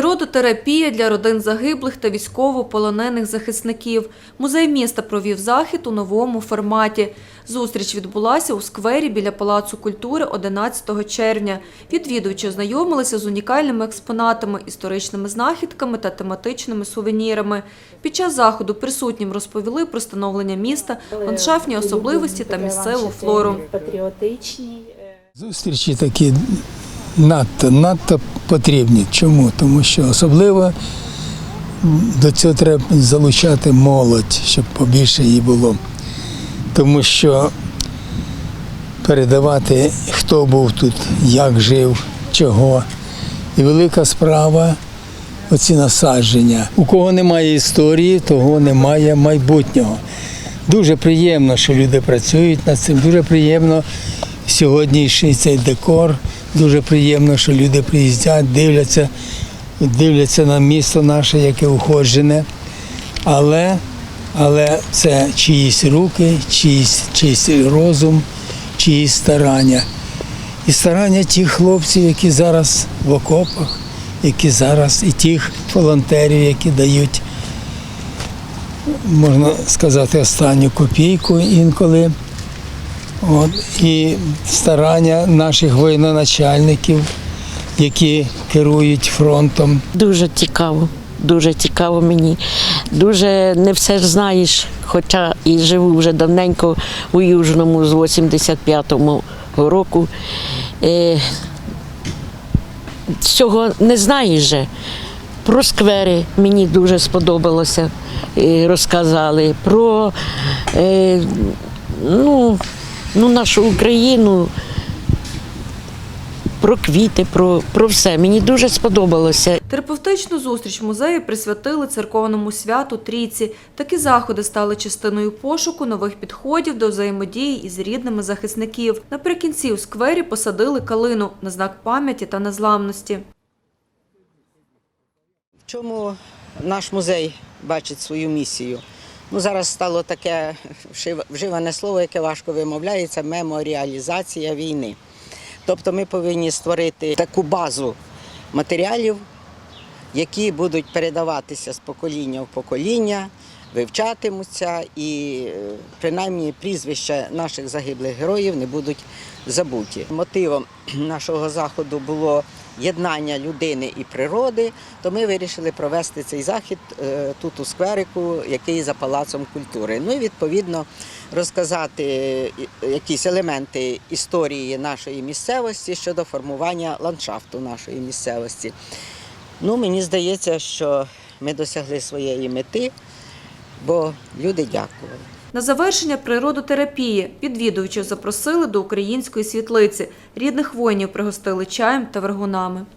Природотерапія для родин загиблих та військовополонених захисників. Музей міста провів захід у новому форматі. Зустріч відбулася у сквері біля Палацу культури 11 червня. Відвідувачі ознайомилися з унікальними експонатами, історичними знахідками та тематичними сувенірами. Під час заходу присутнім розповіли про становлення міста, ландшафтні особливості та місцеву флору. Патріотичні. е, Зустрічі такі надто, надто потрібні. Чому? Тому що особливо до цього треба залучати молодь, щоб побільше її було. Тому що передавати, хто був тут, як жив, чого. І велика справа оці насадження. У кого немає історії, того немає майбутнього. Дуже приємно, що люди працюють над цим. Дуже приємно сьогоднішній цей декор. Дуже приємно, що люди приїздять, дивляться, дивляться на місто наше, яке уходжене. Але, але це чиїсь руки, чиїсь, чиїсь розум, чиїсь старання. І старання тих хлопців, які зараз в окопах, які зараз, і тих волонтерів, які дають, можна сказати, останню копійку інколи. От, і старання наших воєноначальників, які керують фронтом. Дуже цікаво, дуже цікаво мені. Дуже не все знаєш, хоча і живу вже давненько у Южному з 85-го року. Е, цього не знаєш же. Про сквери мені дуже сподобалося, е, розказали. Про е, ну, ну, нашу Україну, про квіти, про, про все. Мені дуже сподобалося. Терапевтичну зустріч в музеї присвятили церковному святу Трійці. Такі заходи стали частиною пошуку нових підходів до взаємодії із рідними захисників. Наприкінці у сквері посадили калину на знак пам'яті та незламності. В чому наш музей бачить свою місію? Ну, зараз стало таке вживане слово, яке важко вимовляється меморіалізація війни. Тобто ми повинні створити таку базу матеріалів, які будуть передаватися з покоління в покоління, вивчатимуться і е, принаймні прізвища наших загиблих героїв не будуть забуті. Мотивом нашого заходу було єднання людини і природи, то ми вирішили провести цей захід е, тут у скверику, який за палацом культури. Ну і відповідно розказати е, якісь елементи історії нашої місцевості щодо формування ландшафту нашої місцевості. Ну, мені здається, що ми досягли своєї мети, бо люди дякували. На завершення природотерапії відвідувачів запросили до української світлиці. Рідних воїнів пригостили чаєм та вергунами.